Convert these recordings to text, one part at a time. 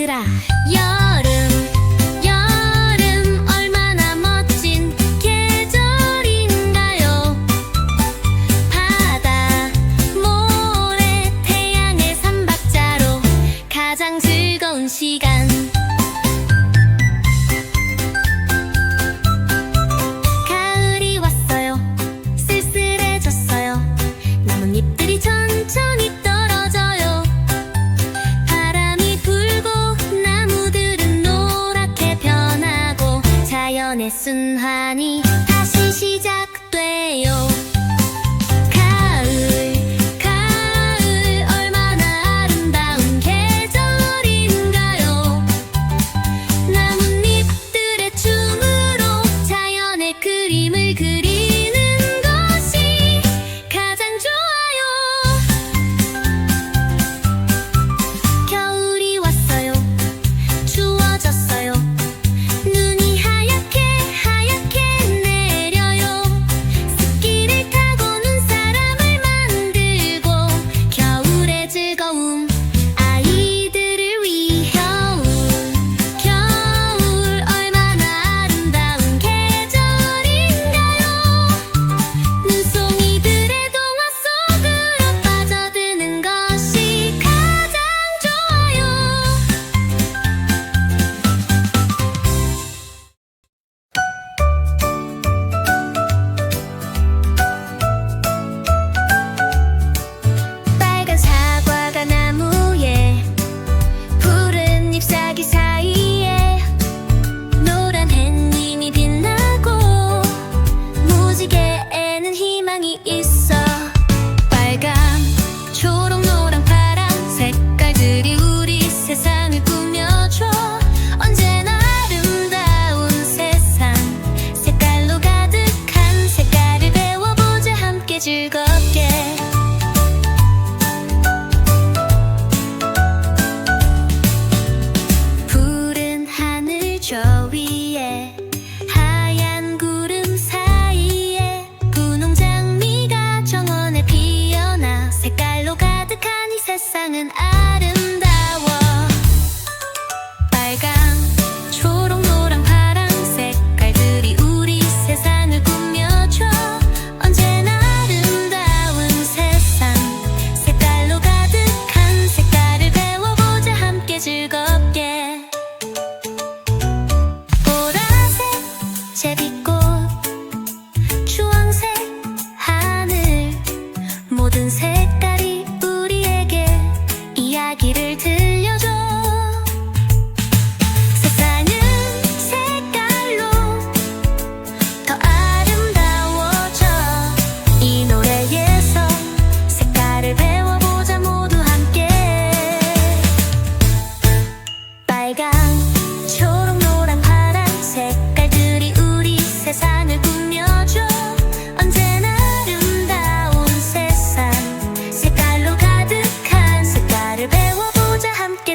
얘들아 여름 얼마나 멋진 계절인가요? 바다 모래 태양의 삼박자로 가장 즐거운 시간. 초록 노랑 파란 색깔들이 우리 세상을 꾸며줘. 언제나 아름다운 세상. 색깔로 가득한 색깔을 배워보자. 함께 즐겁게.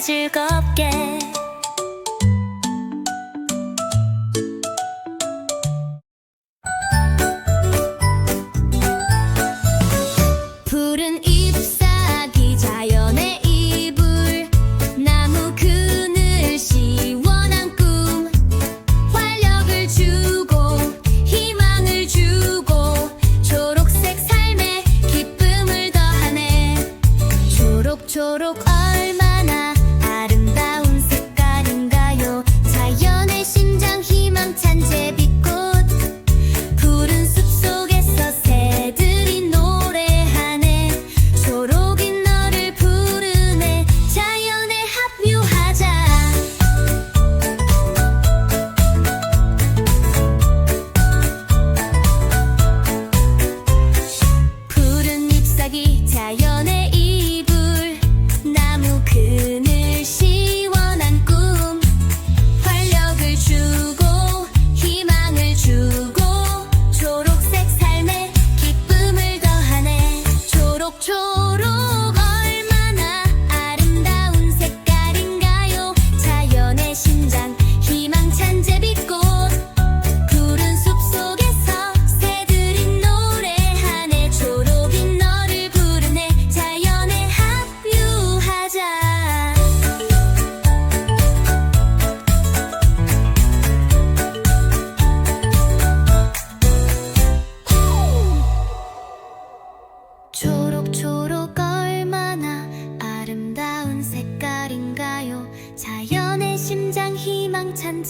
즐겁게.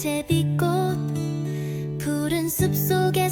새빛꽃 푸른 숲속에